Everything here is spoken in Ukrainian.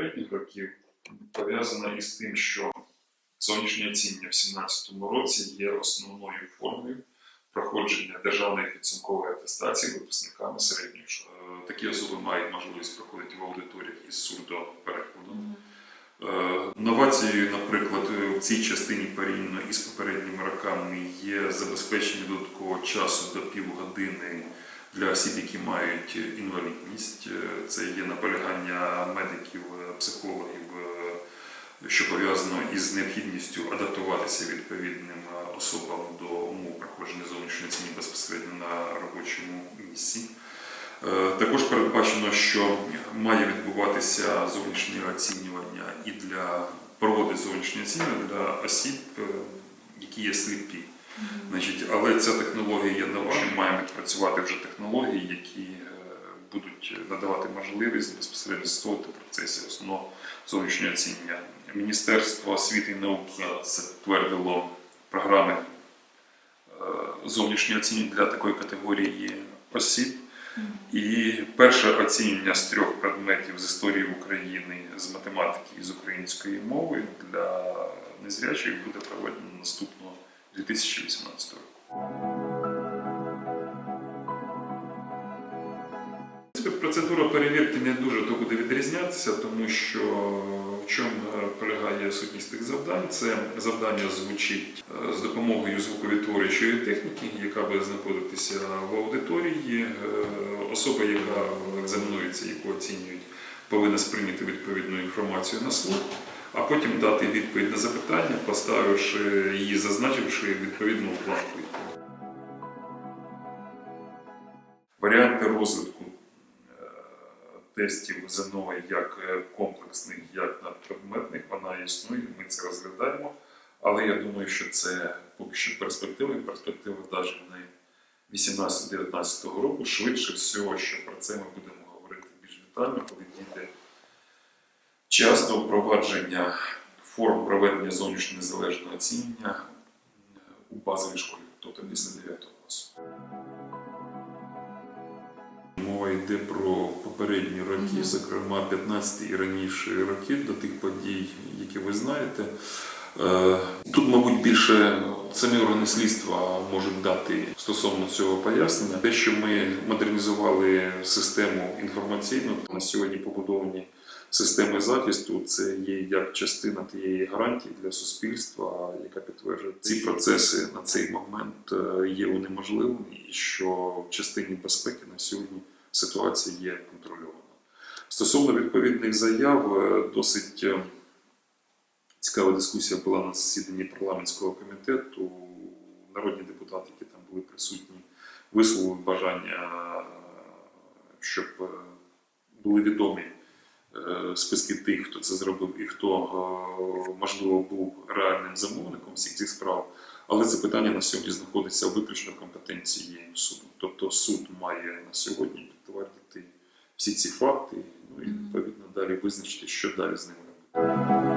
попередніх років пов'язана із тим, що зовнішнє оцінювання в 2017 році є основною формою проходження державної підсумкової атестації випускниками середньої школи. Е, Такі особи мають можливість проходити в аудиторіях із сурдоперекладом. Е, Новацією, наприклад, в цій частині порівняно із попередніми роками є забезпечення додаткового часу до півгодини для осіб, які мають інвалідність. Е, Це є наполягання медиків, е, психологів, е, що пов'язано із необхідністю адаптуватися відповідним е, особам до умов проходження зовнішньої оцінки безпосередньо на робочому місці. Е, Також передбачено, що має відбуватися зовнішнє оцінювання і для проводить зовнішнє оцінювання для осіб, е, які є сліпі. Значить, але ця технологія є нова. Ми маємо відпрацювати вже технології, які е, будуть надавати можливість безпосередньо в процесі основного зовнішнього оцінювання. Міністерство освіти і науки затвердило програми е, зовнішнього оцінювання для такої категорії осіб. І перше оцінювання з трьох предметів з історії України, з математики і з української мови для незрячих буде проведено наступного 2018 року. Процедура перевірки не дуже то буде відрізнятися, тому що в чому полягає сутність тих завдань. Це завдання звучить е, з допомогою звуковідтворюючої техніки, яка буде знаходитися в аудиторії. Е, Особа, яка екзаменується, яку оцінюють, повинна сприйняти відповідну інформацію на слух, а потім дати відповідь на запитання, поставивши її, зазначивши відповідну планку. Варіанти розвитку е, тестів ЗНО як е, комплексних, як надпредметних, вона існує, ми це розглядаємо. Але я думаю, що це поки що перспективи, перспективи навіть не 18-19 року. Швидше всього, що про це ми будемо говорити більш детально, коли дійде час до впровадження форм проведення зовнішнього незалежного оцінювання е, у базовій школі, тобто після 9 класу. Мова йде про попередні роки, зокрема 15 і раніше роки до тих подій, які ви знаєте. Е, Тут, мабуть, більше самі органи слідства можуть дати стосовно цього пояснення. Те, що ми модернізували систему інформаційну, на сьогодні побудовані системи захисту, це є як частина тієї гарантії для суспільства, яка підтверджує ці процеси на цей момент е, є унеможливлені, і що в частині безпеки на сьогодні ситуація є контрольована. Стосовно відповідних заяв, е, досить е, цікава дискусія була на засіданні парламентського комітету. Народні депутати, які там були присутні, висловили бажання, щоб були відомі списки тих, хто це зробив і хто, е, можливо, був реальним замовником всіх цих справ. Але це питання на сьогодні знаходиться виключно в компетенції суду. Тобто суд має на сьогодні підтвердити всі ці факти, ну і відповідно далі визначити, що далі з ними робити.